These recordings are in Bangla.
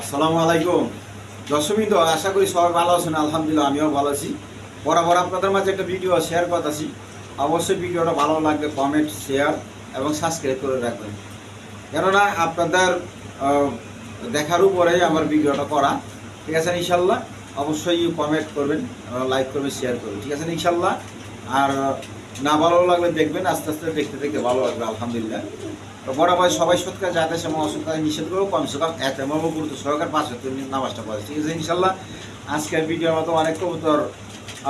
আসসালামু আলাইকুম। দশমিত আশা করি সবাই ভালো আছেন, আলহামদুলিল্লাহ, আমিও ভালো আছি। বরাবর আপনাদের মাঝে একটা ভিডিও শেয়ার করতেছি অবশ্যই ভিডিওটা ভালো লাগবে কমেন্ট শেয়ার এবং সাবস্ক্রাইব করে রাখবেন। কেননা আপনাদের দেখার উপরেই আমার ভিডিওটা করা। ঠিক আছে, ইনশাল্লাহ? অবশ্যই কমেন্ট করবেন লাইক করবেন শেয়ার করবেন। ঠিক আছে, ইনশাল্লাহ? আর না ভালো লাগলে দেখবেন, আস্তে আস্তে দেখতে দেখতে ভালো লাগবে, আলহামদুলিল্লাহ। তো বরাবর সবাই সৎকার যাতে সে অসৎকার নিষেধ করব কমসে কম এত মর্ম গুরুত্ব সহকার পাঁচ মিনিট নামাজটা পড়ে। ঠিক আছে, ইনশাল্লাহ আজকের ভিডিওর মতো অনেক কবুতর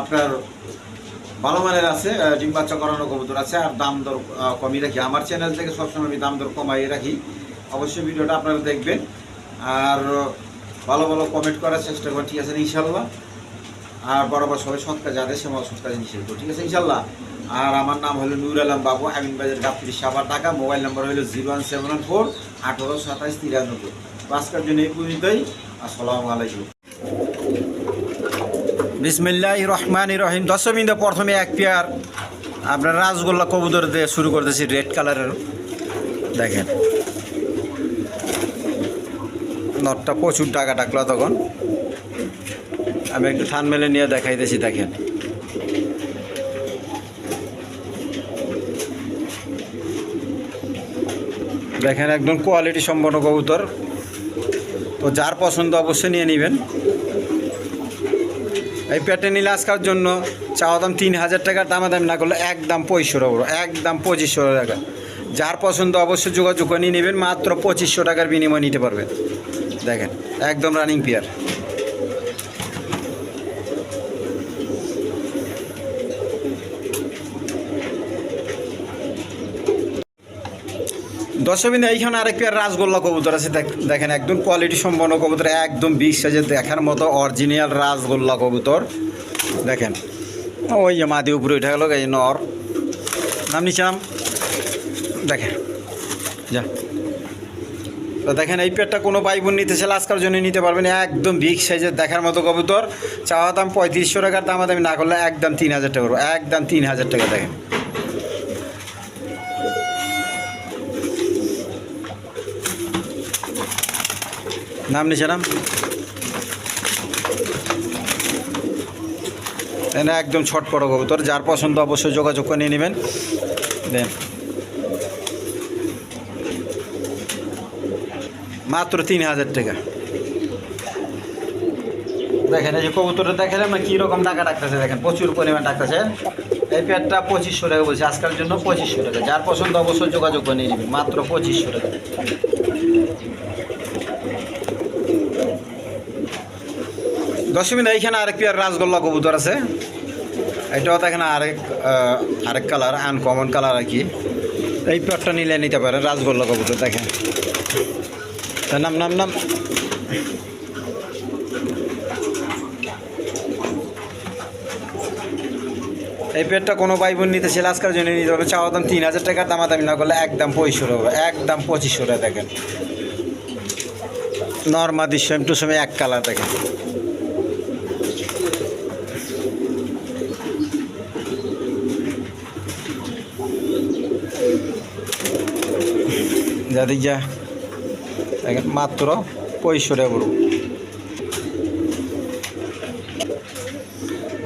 আপনার ভালো মানের আছে ডিম বাচ্চা করানো কবুতর আছে, আর দাম দর কমই রাখি। আমার চ্যানেল থেকে সবসময় আমি দাম দর কমাই রাখি। অবশ্যই ভিডিওটা আপনারা দেখবেন। আর ভালো ভালো কমেন্ট করার চেষ্টা করবেন, ঠিক আছে, ইনশাল্লাহ। আর বরাবর সবাই সৎকার যাদের সে সৎকার নিষেধ করব, ঠিক আছে, ইনশাল্লাহ। আর আমার নাম হলো নুর আলম বাবু আমিন বাজার গাপ্তির সাবার টাকা মোবাইল নাম্বার হলো zero one seven one four আঠারো সাতাইশ তিরানব্বই। আজকের জন্য এই পর্যন্তই। আসসালামু আলাইকুম। বিসমিল্লাহ রহমান রহিম। দশমিন্দে প্রথমে এক পেয়ার। আপনার রাসগোল্লা কবুতর দিয়ে শুরু করতেছি রেড কালারের। দেখেন। নটটা প্রচুর টাকা ডাকলো তখন। আমি একটু থান মেলে নিয়ে দেখাইতেছি, দেখেন। দেখেন একদম কোয়ালিটি সম্পন্ন কবুতর। তো যার পছন্দ অবশ্যই নিয়ে নেবেন। এই নিলে আজকার জন্য চাওয়া দাম তিন হাজার টাকার দামে দাম না করলে একদম পঁচিশশো টাকা। একদম পঁচিশশো টাকা। যার পছন্দ অবশ্যই যোগাযোগ করে নিয়ে নেবেন, মাত্র পঁচিশশো টাকার বিনিময় নিতে পারবেন। দেখেন, একদম রানিং পেয়ার দশমিন এইখানে আরেক পেয়ার রাসগোল্লা কবুতর আছে, দেখ- দেখেন একদম কোয়ালিটি সম্পন্ন কবুতর, একদম বিগ সাইজের দেখার মতো অরিজিনাল রাসগোল্লা কবুতর। দেখেন, ওই যে মাদি উপরে উঠে গেল এই নর। নাম নিচাম দেখেন, যা। তো দেখেন, এই পেয়ারটা কোনো ভাই নিতে চাইলে আজকার জন্য নিতে পারবেন, একদম বিগ সাইজের দেখার মতো কবুতর। চাওয়া দাম পঁয়ত্রিশশো টাকার দাম আমি না করলে একদম তিন হাজার টাকা একদম তিন হাজার টাকা দেখেন। নাম নিচে নাম। এনে একদম ছটপট কবুতর, যার পছন্দ অবশ্যই যোগাযোগ করে নিয়ে নেবেন। দেন। মাত্র তিন হাজার টাকা। দেখেন, এই যে কবুতরটা দেখালাম না কীরকম টাকা ডাকতেছে, দেখেন, প্রচুর পরিমাণ ডাকতেছে। এই পেয়ারটা পঁচিশশো টাকা বলছে, আজকের জন্য পঁচিশশো টাকা। যার পছন্দ অবশ্যই যোগাযোগ করে নিয়ে নেবেন, মাত্র পঁচিশশো টাকা। দশমিন এইখানে আরেক পেয়ার রাসগোল্লা কবুতর আছে। এটাও দেখেন আরেক আরেক কালার আনকমন কালার আর কি। এই পেয়ারটা নিলে নিতে পারেন রাসগোল্লা কবুতর, দেখেন। তার নাম নাম নাম। এই পেটটা কোনো ভাই বোন নিতে ছিল আজকের জন্য নিতে হবে। চাওয়া দাম তিন হাজার টাকা, দামাদামি না করলে একদম পঁয়ষট্টি টাকা একদম পঁচিশশো টাকা, দেখেন। নর্মাদি সেম টু সেম এক কালার দেখেন। যা দেখেন মাত্র পঁয়ষট্টি টাকা পড়ব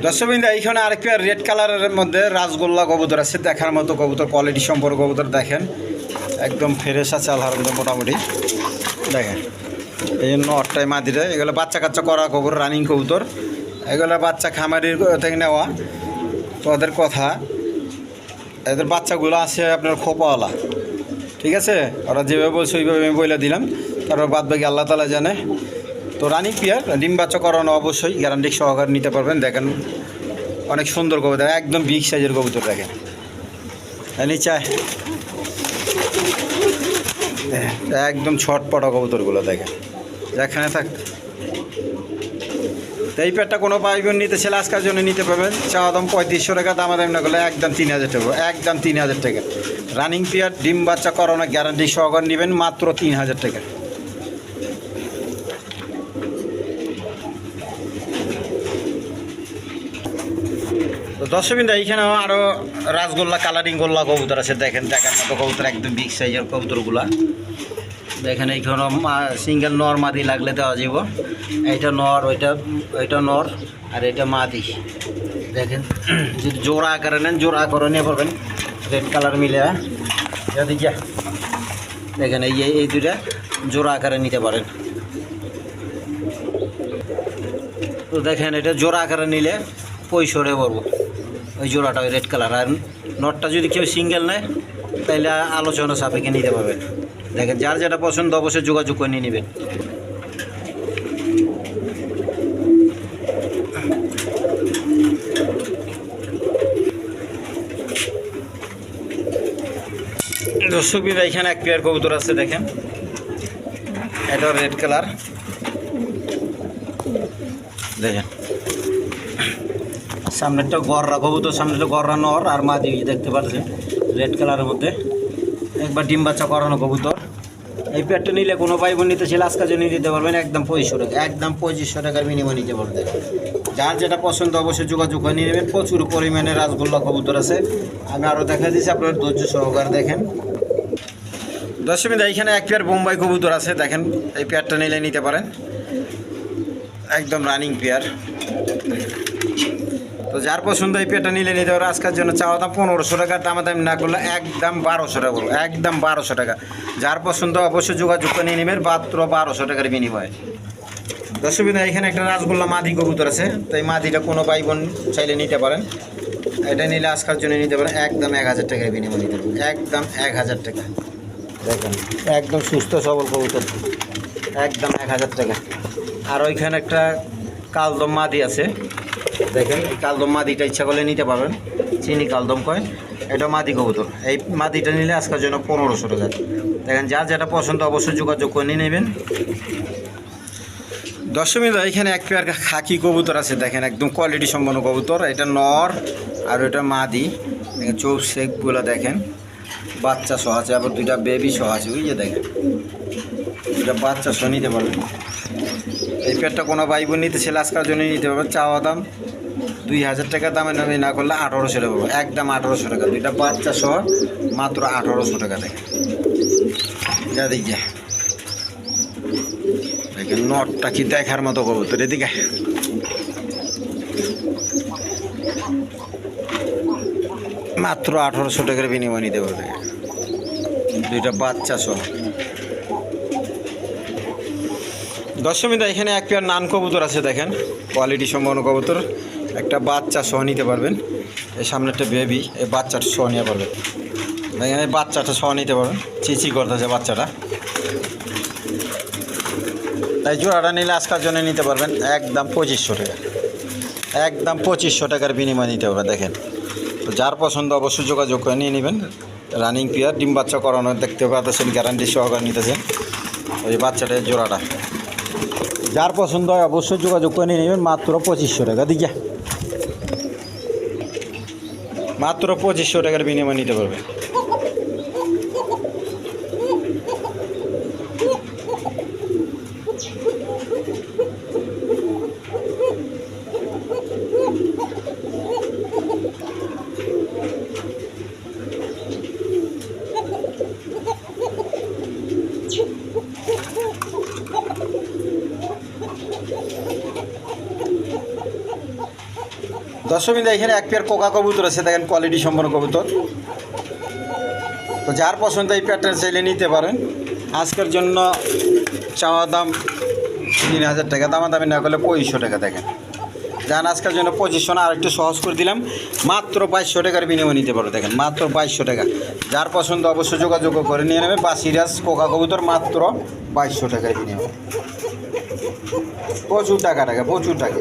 দর্শকবৃন্দ এইখানে আরেকটা রেড কালারের মধ্যে রাসগোল্লা কবুতর আছে, দেখার মতো কবুতর কোয়ালিটি সম্পর্ক কবুতর দেখেন। একদম ফ্রেশ আছে, আলহামদুলিল্লাহ, মোটামুটি। দেখেন, এই জন্য অট্টাই মাদিরে, এগুলো বাচ্চা কাচ্চা করা কবুতর রানিং কবুতর। এগুলো বাচ্চা খামারির থেকে নেওয়া। তো ওদের কথা, এদের বাচ্চাগুলো আছে আপনার খোপাওয়ালা। ঠিক আছে? ওরা যেভাবে বলছে, ওইভাবে আমি বইলে দিলাম। তারপর বাদ বাকি আল্লাহ তালা জানে। তো রানিং পিয়ার ডিম বাচ্চা করানো অবশ্যই গ্যারান্টি সহকারে নিতে পারবেন। দেখেন, অনেক সুন্দর কবুতর একদম বিগ সাইজের কবুতর দেখেন। নিচে একদম ছটপটা কবুতরগুলো দেখেন। যেখানে থাক তো এই পেটটা কোনো পাইবেন নিতে, ছেলে আজকের জন্য নিতে পারবেন। চাওয়া দাম পঁয়ত্রিশশো টাকা, দাম দাম না করলে একদম তিন হাজার টাকা, একদম তিন হাজার টাকা। রানিং পিয়ার ডিম বাচ্চা করোনা গ্যারান্টি সহকারে নেবেন মাত্র তিন হাজার টাকা। দর্শকবিন্দু এইখানেও আরও রাসগোল্লা কালারিং গোল্লা কবুতর আছে, দেখেন, দেখার মতো কবুতর, একদম বিগ সাইজের কবুতরগুলা। দেখেন এইখানে সিঙ্গেল নর মাদি লাগলে দেওয়া যাব। এইটা নর, ওইটা ওইটা নর, আর এটা মাদি। দেখেন, যদি জোড়া আকারে নেন, জোড়া করে নিয়ে পারবেন রেড কালার মিলে যদি যা, দেখেন, এই এই- এই দুটা জোড়া আকারে নিতে পারেন। তো দেখেন, এটা জোড়া আকারে নিলে পয়সরে পড়ব। ওই জোড়াটা, ওই রেড কালার আর নটটা যদি কেউ সিঙ্গেল নেয় তাহলে আলোচনা সাপেক্ষে নিতে পারবেন। দেখেন, যার যেটা পছন্দ অবশ্যই যোগাযোগ করে নিয়ে নেবেন। দর্শক বিন্দু এখানে এক পেয়ার কবুতর আছে, দেখেন। এটা রেড কালার দেখেন। সামনেরটা গররা কবুতর সামনেটা গররা নর আর মা দিবি দেখতে পাচ্ছেন রেড কালারের মধ্যে। একবার ডিম বাচ্চা করানো কবুতর। এই পেয়ারটা নিলে কোনো ভাই বোন নিতে ছিল আজকাল জন্য দিতে পারবেন, একদম পঁচিশশো টাকা, একদম পঁচিশশো টাকার বিনিময় নিতে পারবেন যার যেটা পছন্দ অবশ্যই যোগাযোগ করে নিয়ে নেবেন, প্রচুর পরিমাণে রাসগোল্লা কবুতর আছে। আমি আরও দেখা দিচ্ছি, আপনার ধৈর্য সহকার দেখেন। দশমী এখানে এক পেয়ার বোম্বাই কবুতর আছে, দেখেন, এই পেয়ারটা নিলে নিতে পারেন। একদম রানিং পেয়ার। তো যার পছন্দ এই পেয়ারটা নিলে নিতে পারে। আজকের জন্য চাওয়া দাম পনেরোশো টাকা দামা দাম না করলে একদম বারোশো টাকা বলব একদম বারোশো টাকা। যার পছন্দ অবশ্যই যোগাযোগ করে নিয়ে নেবেন, মাত্র বারোশো টাকার বিনিময়ে। দশমিনা এখানে একটা রাসগোল্লা মাদি কবুতর আছে, তো এই মাদিটা কোনো ভাই বোন চাইলে নিতে পারেন। এটা নিলে আজকার জন্য নিতে পারেন, একদম এক হাজার টাকার বিনিময় নিতে পারেন। একদম এক হাজার টাকা। দেখেন, একদম সুস্থ সবল কবুতর। একদম এক হাজার টাকা। আর ওইখানে একটা কালদম মাদি আছে দেখেন কালদম মাদিটা ইচ্ছা করলে নিতে পারবেন। চিনি কালদম কয়। এটা মাদি কবুতর। এই মাদিটা নিলে আজকের জন্য পনেরোশো টাকা। দেখেন, যার যেটা পছন্দ অবশ্যই যোগাযোগ করে নিয়ে নেবেন। দশমী দা এখানে এক পেয়ার খাকি কবুতর আছে। দেখেন, একদম কোয়ালিটি সম্পন্ন কবুতর। এটা নর আর এটা মাদি। চোখ শেকগুলো দেখেন। বাচ্চা সহ আছে, আবার দুইটা বেবি সহ আছে। যে দেখেন দুইটা বাচ্চা সহ নিতে পারবেন। এই পেয়ারটা কোনো ভাই বোন নিতে ছেলে আজকার জন্য নিতে পারবেন চাওয়া দাম দুই হাজার টাকা, দামে নামে না করলে আঠারোশো টাকা পাবো। একদম আঠারোশো টাকা। দুইটা বাচ্চা সহ মাত্র আঠারোশো টাকা দেখেন যা দেখি দেখেন, নটটা কি দেখার মতো কবুতর এদিকে। মাত্র আঠারোশো টাকার বিনিময় নিতে পারবে। দুইটা বাচ্চা সহ। দশমীদা এখানে এক পেয়ার নান কবুতর আছে দেখেন। কোয়ালিটি সম্পন্ন কবুতর। একটা বাচ্চা সহ নিতে পারবেন। এই সামনে একটা বেবি এই বাচ্চাটা সহ নিতে পারবেন। দেখেন এই বাচ্চাটা সহ নিতে পারবেন। চিচি করতেছে বাচ্চাটা। তাই জোড়াটা নিলে আজকার জন্য নিতে পারবেন একদম পঁচিশশো টাকা। একদম পঁচিশশো টাকার বিনিময় নিতে পারবে দেখেন। তো যার পছন্দ অবশ্যই যোগাযোগ করে নিয়ে নেবেন। রানিং পিয়ার ডিম বাচ্চা করানো দেখতে পাচ্ছেন গ্যারান্টি সহকারে নিতেছেন। ওই বাচ্চাটার জোড়াটা। যার পছন্দ হয় অবশ্যই যোগাযোগ করে নিয়ে নেবেন, মাত্র পঁচিশশো টাকা। দিকে। মাত্র পঁচিশশো টাকার বিনিময় নিতে পারবে। দশমীদা এখানে এক পেয়ার কোকা কবুতর আছে, দেখেন কোয়ালিটি সম্পন্ন কবুতর। তো যার পছন্দ এই পেয়ারটা চাইলে নিতে পারেন। আজকের জন্য চাওয়া দাম তিন হাজার টাকা দামা দামি না করলে পঁচিশশো টাকা, দেখেন। যান, আজকের জন্য পঁচিশশো না আরেকটু সহজ করে দিলাম। মাত্র বাইশশো টাকার বিনিময় নিতে পারো, দেখেন, মাত্র বাইশশো টাকা। যার পছন্দ অবশ্যই যোগাযোগ করে নিয়ে নেবে বা সিরাজ কোকা কবুতর, মাত্র বাইশশো টাকার বিনিময়। প্রচুর টাকা টাকা প্রচুর টাকা।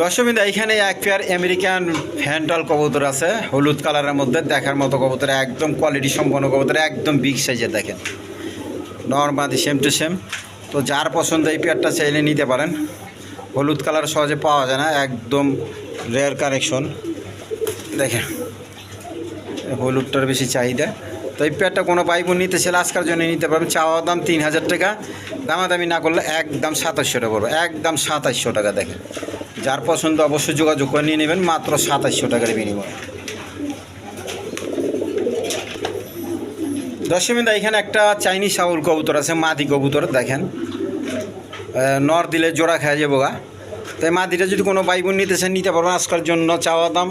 দশমিদা এখানে এক পেয়ার আমেরিকান হ্যান্ডল কবুতর আছে, হলুদ কালারের মধ্যে, দেখার মতো কবুতর, একদম কোয়ালিটি সম্পন্ন কবুতর, একদম বিগ সাইজের দেখেন। নর্মাদি সেম টু সেম তো যার পছন্দ এই পেয়ারটা চাইলে নিতে পারেন। হলুদ কালার সহজে পাওয়া যায় না, একদম রেয়ার কানেকশন দেখেন, হলুদটার বেশি চাহিদা। তো এই পেয়ারটা কোনো বাইক নিতে ছেলে আজকার জন্য নিতে পারবেন। চাওয়া দাম তিন হাজার টাকা, দামাদামি না করলে একদম সাতাশশো টাকা পড়বে, একদম সাতাশশো টাকা দেখেন। যার পছন্দ অবশ্যই যোগাযোগ করে নিয়ে নেবেন, মাত্র সাতাশশো টাকার বিনিময়ে। দশমিন্দা এখানে একটা চাইনিজ সাউল কবুতর আছে, মাদি কবুতর, দেখেন। নর দিলে জোড়া খাওয়া যাব গা। তাই মাদিটা যদি কোনো ভাই বোন নিতে চান নিতে পারবেন। আজকের জন্য চাওয়া দাম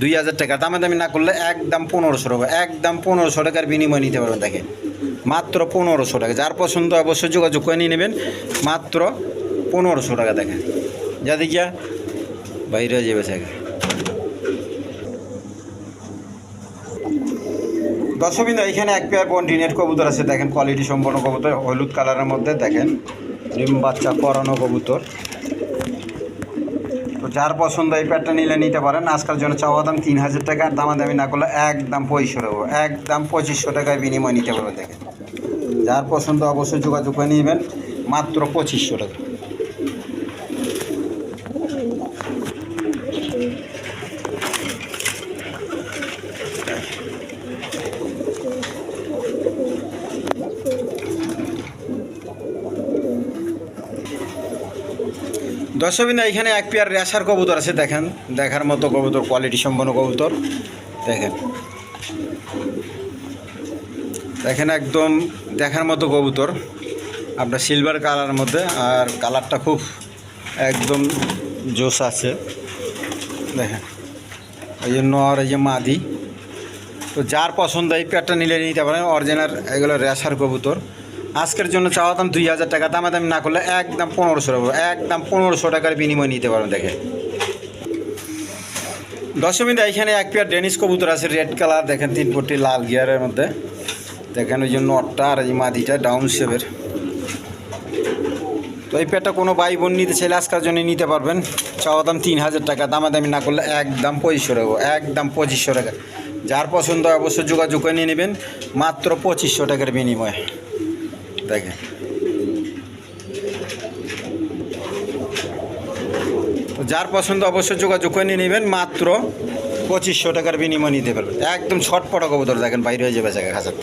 দুই হাজার টাকা। দামে দামি না করলে একদম পনেরোশো টাকা, একদম পনেরোশো টাকার বিনিময়ে নিতে পারবেন, দেখেন। মাত্র পনেরোশো টাকা। যার পছন্দ অবশ্যই যোগাযোগ করে নিয়ে নেবেন, মাত্র পনেরোশো টাকা, দেখেন। যাতে গিয়া বাইরে যাবে সেখানে দর্শকবিন্দু, এখানে এক পেয়ার কন্টিনেন্ট কবুতর আছে, দেখেন কোয়ালিটি সম্পন্ন কবুতর, হলুদ কালারের মধ্যে, দেখেন, ডিম বাচ্চা করানো কবুতর। তো যার পছন্দ এই পেয়ারটা নিলে নিতে পারেন। আজকাল জন্য চাওয়া দাম তিন হাজার টাকা, আর দামাদামি না করলে একদম পঁচিশশো টাকা একদম পঁচিশশো টাকায় বিনিময় নিতে পারবে দেখেন। যার পছন্দ অবশ্যই যোগাযোগ করে নেবেন, মাত্র পঁচিশশো টাকা। দর্শকবিন্দু, এখানে এক পেয়ার রেশার কবুতর আছে, দেখেন। দেখার মতো কবুতর কোয়ালিটি সম্পন্ন কবুতর। দেখেন। দেখেন একদম দেখার মতো কবুতর। আপনার সিলভার কালার মধ্যে, আর কালারটা খুব একদম জোস আছে। দেখেন। এই যে নর এই যে মাদি। তো যার পছন্দ, এই পেয়ারটা নিলে নিতে পারেন। অরিজিনাল এগুলো রেশার কবুতর। আজকের জন্য চাওয়া দাম দুই হাজার টাকা, দামাদামি না করলে একদম পনেরোশো টাকা, একদম পনেরোশো টাকার বিনিময় নিতে পারবেন দেখে দশমীতে এখানে এক পেয়ার ডেনিস কবুতর আছে রেড কালার দেখেন, তিন ফুটি লাল গিয়ারের মধ্যে। দেখেন, ওই যে নটটা আর এই মাদিটা ডাউন শেপের তো এই পেয়ারটা কোনো ভাই বোন নিতে চাইলে আজকের জন্য নিতে পারবেন। চাওয়া দাম তিন হাজার টাকা, দামাদামি না করলে একদম পঁচিশশো টাকা, একদম পঁচিশশো টাকা। যার পছন্দ অবশ্যই যোগাযোগ করে নিয়ে নেবেন, মাত্র পঁচিশশো টাকার বিনিময়ে। দেখেন। যার পছন্দ অবশ্যই যোগাযোগ করে নিয়ে নেবেন, মাত্র পঁচিশশো টাকার বিনিময় নিতে পারবেন। একদম ছটপটা কবুতর দেখেন, বাইরে হয়ে যাবে জায়গা খাঁচার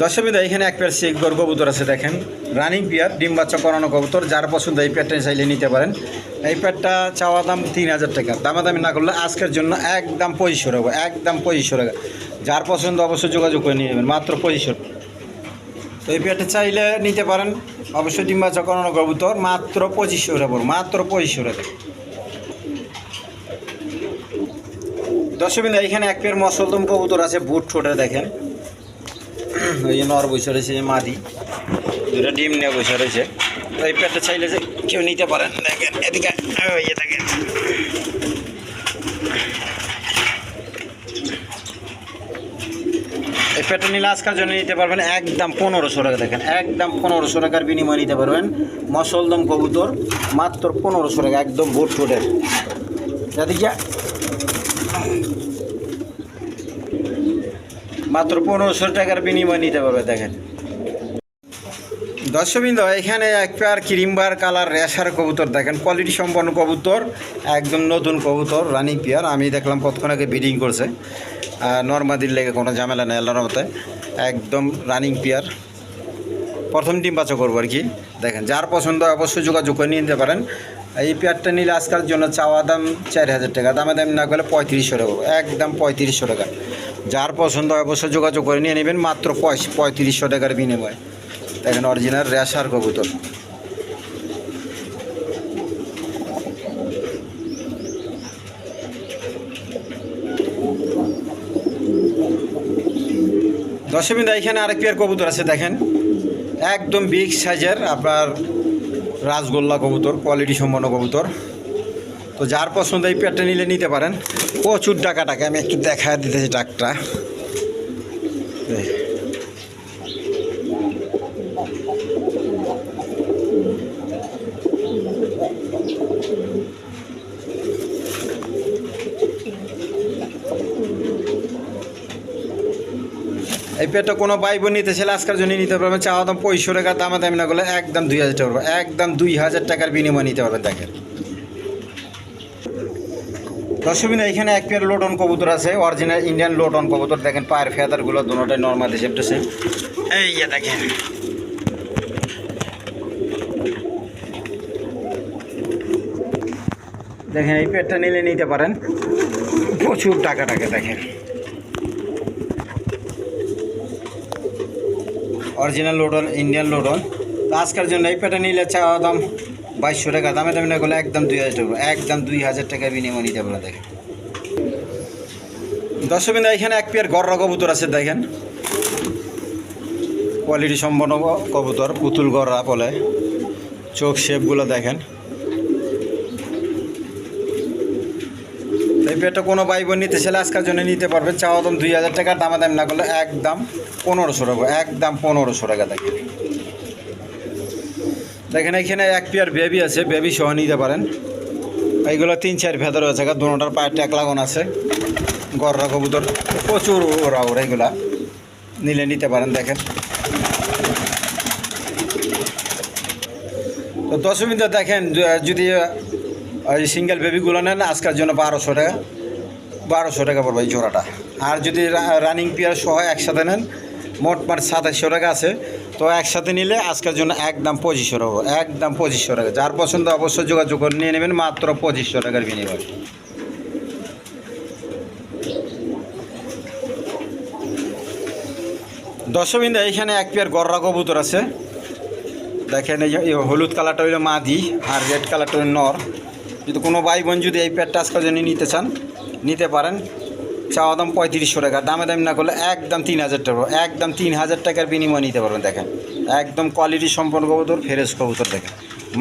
দশমীদা এখানে এক পেয়ার শেখ গর কবুতর আছে, দেখেন। রানিং পেয়ার, ডিম বাচ্চা করানো কবুতর, যার পছন্দ এই পেয়ারটা চাইলে নিতে পারেন। এই পেয়ারটা চাওয়া দাম তিন হাজার টাকা। দামাদামি না করলে আজকের জন্য একদম পঁচিশশো টাকা, একদম পঁচিশশো টাকা। যার পছন্দ অবশ্যই যোগাযোগ করে নিয়ে নেবেন মাত্র পঁচিশশো তো এই পেয়ারটা চাইলে নিতে পারেন, অবশ্যই ডিম বাচ্চা করানো কবুতর, মাত্র পঁচিশশো টাকা মাত্র পঁচিশশো টাকা দশমিন এখানে এক পেয়ার মসলদম কবুতর আছে, বুট ছোটে দেখেন। ওই যে নর বসে রয়েছে, মাদি। দুটো ডিম নিয়ে বসে রয়েছে। তো এই পেটটা চাইলে যে কেউ নিতে পারেন, দেখেন, এদিকে দেখেন। এই পেটটা নিলে জন্য নিতে পারবেন একদম পনেরোশো টাকা, দেখেন, একদম পনেরোশো টাকার বিনিময়ে নিতে পারবেন। মসলদম কবুতর, মাত্র পনেরোশো টাকা, একদম বুট ফুটের যাদিকে মাত্র পনেরোশো টাকার বিনিময় নিতে পারবে, দেখেন। দর্শকবৃন্দ, এখানে এক পেয়ার ক্রিমবার কালার রেশার কবুতর, দেখেন কোয়ালিটি সম্পন্ন কবুতর, একদম নতুন কবুতর, রানি পেয়ার। আমি দেখলাম কতক্ষণ আগে ব্রিডিং করছে। নর্মাদির লেগে কোনো ঝামেলা নেই আল্লাহর মতে একদম রানিং পেয়ার প্রথম ডিম বাচ্চা করব আর কি। দেখেন, যার পছন্দ অবশ্যই যোগাযোগ করে নিতে পারেন। এই পেয়ারটা নিলে আজকাল জন্য চাওয়া দাম চার হাজার টাকা। দামে দাম না করলে পঁয়ত্রিশশো টাকা। একদম পঁয়ত্রিশশো টাকা। যার পছন্দ অবশ্যই যোগাযোগ করে নিয়ে নেবেন। মাত্র পঁয়ত্রিশশো টাকার বিনিময়ে। দেখেন অরিজিনাল রেশার কবুতর। দশমিন এখানে আরেক পেয়ার কবুতর আছে, দেখেন। একদম বিগ সাইজের আপনার রাসগোল্লা কবুতর কোয়ালিটি সম্পন্ন কবুতর। তো যার পছন্দ এই পেয়ারটা নিলে নিতে পারেন। প্রচুর টাকা টাকা আমি একটু দেখা দিতেছি টাকটা। এই পেটটা কোনো ভাই বোন নিতে ছেলে আজকের জন্য নিতে পারবেন। চাওয়া দাম পঁয়ষট্টি টাকা, দামা দামি না করলে একদম দুই হাজার টাকা একদম দুই হাজার টাকার বিনিময় নিতে পারবেন, দেখেন। দর্শকবিন্দু এখানে এক পেয়ার লোটন কবুতর আছে অরিজিনাল ইন্ডিয়ান লোটন কবুতর। দেখেন পায়ের ফেদারগুলো দুটোটাই নর্মাল হিসেবটেছে এই যে দেখেন। দেখেন, এই পেয়ারটা নিলে নিতে পারেন। প্রচুর টাকা টাকা দেখেন। অরিজিনাল লোডন ইন্ডিয়ান লোডন তো আজকের জন্য এই প্যাটার্ন নিলে চাওয়া দাম বাইশশো টাকা। দামে দামে না একদম দুই হাজার টাকা, একদম দুই হাজার টাকা বিনিময় নিতে পারে দেখেন। দর্শকবিন্দু এখানে এক পেয়ার গররা কবুতর আছে দেখেন। কোয়ালিটি সম্পন্ন কবুতর, পুতুল গররা বলে। চোখ শেপগুলো দেখেন। এই পেয়ারটা কোনো ভাই নিতে চাইলে আজকের জন্য নিতে পারবে। চাওয়া দাম দুই হাজার টাকার দামা দাম না করলে একদম পনেরোশো টাকা একদম পনেরোশো টাকা দেখেন। দেখেন, এখানে এক পেয়ার বেবি আছে বেবি সহ নিতে পারেন। এইগুলো তিন চার ভেতরে আছে দুটার পায়ে ট্যাক লাগানো আছে। গররা কবুতর, প্রচুর ওরা ওরা এগুলা নিলে নিতে পারেন, দেখেন। তো দশ মিনিটে দেখেন, যদি ওই সিঙ্গেল বেবিগুলো নেন, আজকের জন্য বারোশো টাকা। বারোশো টাকা পড়বে এই জোড়াটা। আর যদি রানিং পেয়ার সহ একসাথে নেন, মোট মাঠ সাতাশশো টাকা আছে। তো একসাথে নিলে আজকের জন্য একদম পঁচিশশো টাকা একদম পঁচিশশো টাকা। যার পছন্দ অবশ্যই যোগাযোগ করে নিয়ে নেবেন, মাত্র পঁচিশশো টাকার বিনিময়। দশমিন্দা এইখানে এক পেয়ার গররা কবুতর আছে। দেখেন এই হলুদ কালারটা হইল মাদি আর রেড কালারটা হইল নর। যদি কোনো ভাই বোন যদি এই পেয়ারটা আজকের জন্য নিতে চান, নিতে পারেন। চাওয়া দাম পঁয়ত্রিশশো টাকা। দামে দাম না করলে একদম তিন হাজার টাকা একদম তিন হাজার টাকার বিনিময় নিতে পারবেন, দেখেন। একদম কোয়ালিটি সম্পন্ন কবুতর ফেরেস কবুতর, দেখেন।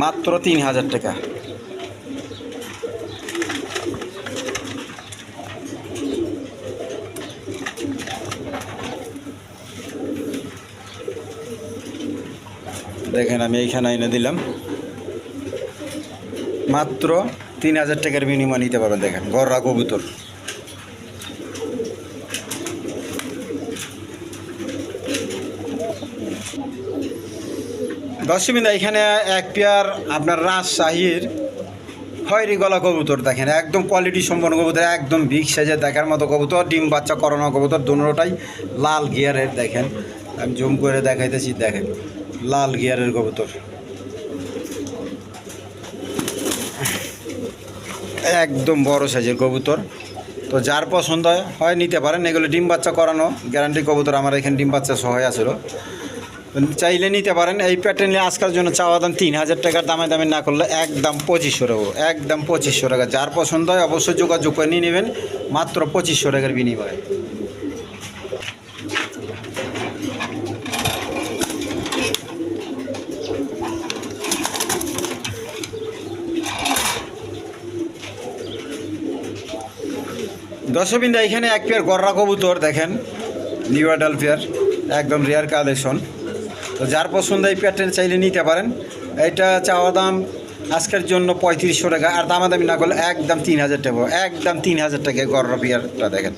মাত্র তিন হাজার টাকা। দেখেন, আমি এইখানে এনে দিলাম। মাত্র তিন হাজার টাকার বিনিময় নিতে পারবেন, দেখেন, গররা কবুতর। দশমিন এখানে এক পেয়ার আপনার রাজশাহীর খয়রি গলা কবুতর, দেখেন, একদম কোয়ালিটি সম্পন্ন কবুতর, একদম বিগ সাইজের দেখার মতো কবুতর, ডিম বাচ্চা করোনা কবুতর, দুটোটাই লাল গিয়ারের দেখেন। আমি জুম করে দেখাইতেছি, দেখেন, লাল গিয়ারের কবুতর। একদম বড় সাইজের কবুতর। তো যার পছন্দ হয় নিতে পারেন। এগুলো ডিম বাচ্চা করানো গ্যারান্টি কবুতর আমার এখানে ডিম বাচ্চা সহ আছিল। চাইলে নিতে পারেন। এই প্যাটার্ন আজকাল জন্য চাওয়া দাম তিন হাজার টাকার দামে দামে না করলে একদম পঁচিশশো টাকা। একদম পঁচিশশো টাকা। যার পছন্দ হয় অবশ্যই যোগাযোগ করে নিয়ে নেবেন। মাত্র পঁচিশশো টাকার বিনিময়ে। দশবিন্দা এখানে এক পেয়ার গররা কবুতর, দেখেন নিউ অ্যাডাল পেয়ার একদম রেয়ার কালেকশন তো যার পছন্দ এই পেয়ারটা চাইলে নিতে পারেন। এটা চাওয়া দাম আজকের জন্য পঁয়ত্রিশশো টাকা, আর দামাদামি না করলে একদম তিন হাজার টাকা, একদম তিন হাজার টাকা গররা পেয়ারটা দেখেন।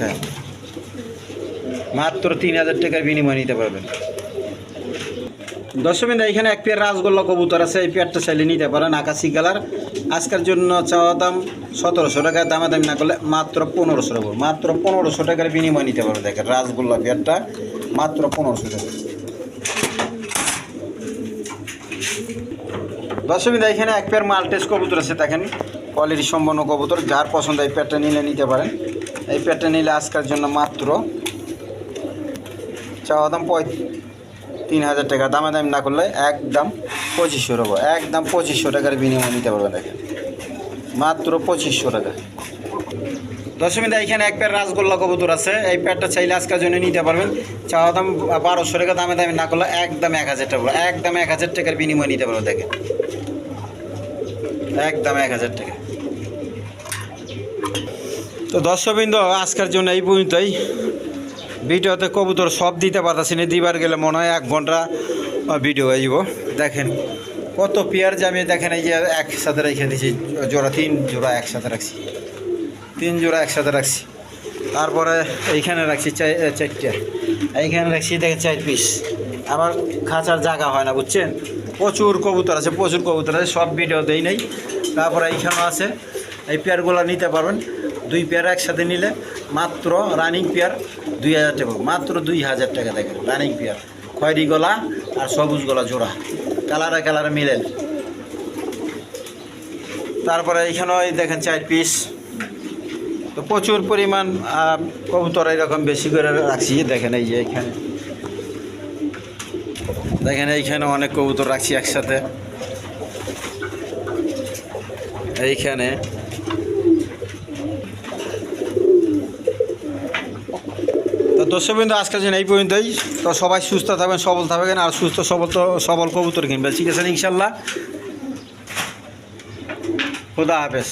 হ্যাঁ। মাত্র তিন হাজার টাকার বিনিময় নিতে পারবেন। দশমিন এখানে এক পেয়ার রাজগোল্লা কবুতর আছে, এই পেয়ারটা চাইলে নিতে পারেন, আকাশি কালার। আজকের জন্য চাওয়া দাম সতেরোশো টাকা দামা দামি না করলে মাত্র পনেরোশো টাকা। মাত্র পনেরোশো টাকার বিনিময় নিতে পারবে দেখেন রাজগোল্লা পেয়ারটা, মাত্র পনেরোশো টাকা। দশমিন এখানে এক পেয়ার মাল্টেস কবুতর আছে, দেখেন, কোয়ালিটি সম্পন্ন কবুতর, যার পছন্দ এই পেয়ারটা নিলে নিতে পারেন। এই পেয়ারটা নিলে আজকের জন্য মাত্র চাওয়া দাম পঁয় তিন হাজার টাকা। দামে দামি না করলে একদম পঁচিশশো টাকা একদম পঁচিশশো টাকার বিনিময় নিতে পারবেন দেখেন। মাত্র পঁচিশশো টাকা। দশমীতে এখানে এক প্যার রাসগোল্লা কবুতর আছে। এই প্যারটা চাইলে আজকের জন্য নিতে পারবেন। চাওয়া দাম বারোশো টাকা দামে দামে না করলে একদম এক হাজার টাকা। একদম এক হাজার টাকার বিনিময় নিতে পারবেন দেখেন। একদম এক হাজার টাকা। তো দর্শকবৃন্দ, আজকের জন্য এই পর্যন্তই। ভিডিওতে কবুতর সব দিতে পারতাছি না দিবার গেলে মনে হয় এক ঘণ্টা ভিডিও হয়ে যাব। দেখেন, কত পেয়ার যে আমি দেখেন এই যে একসাথে রেখে দিয়েছি জোড়া তিন জোড়া একসাথে রাখছি। তিন জোড়া একসাথে রাখছি। তারপরে এইখানে রাখছি চারটে। এইখানে রাখছি, দেখেন, চার পিস আবার খাঁচার জায়গা হয় না, বুঝছেন? প্রচুর কবুতর আছে, প্রচুর কবুতর আছে, সব ভিডিও দেই নেই। তারপরে এইখানেও আছে। এই পেয়ারগুলো নিতে পারবেন। দুই পেয়ার একসাথে নিলে মাত্র রানিং পেয়ার দুই হাজার টাকা, মাত্র দুই হাজার টাকা দেখেন রানিং পেয়ার খয়েরি গলা আর সবুজ গলা জোড়া, কালারে কালারে মিলেন তারপরে এইখানেও এই দেখেন চার পিস তো প্রচুর পরিমাণ কবুতর এরকম বেশি করে রাখছি, দেখেন এই যে এখানে। দেখেন এইখানে অনেক কবুতর রাখছি একসাথে। এইখানে দর্শকবৃন্দ আজকের জন্য এই পর্যন্তই। তো সবাই সুস্থ থাকবেন, সবল থাকবেন, আর সুস্থ, সবল তো, সবল কবুতর কিনবেন। ঠিক আছে, ইনশাল্লাহ। খুদা হাফেজ।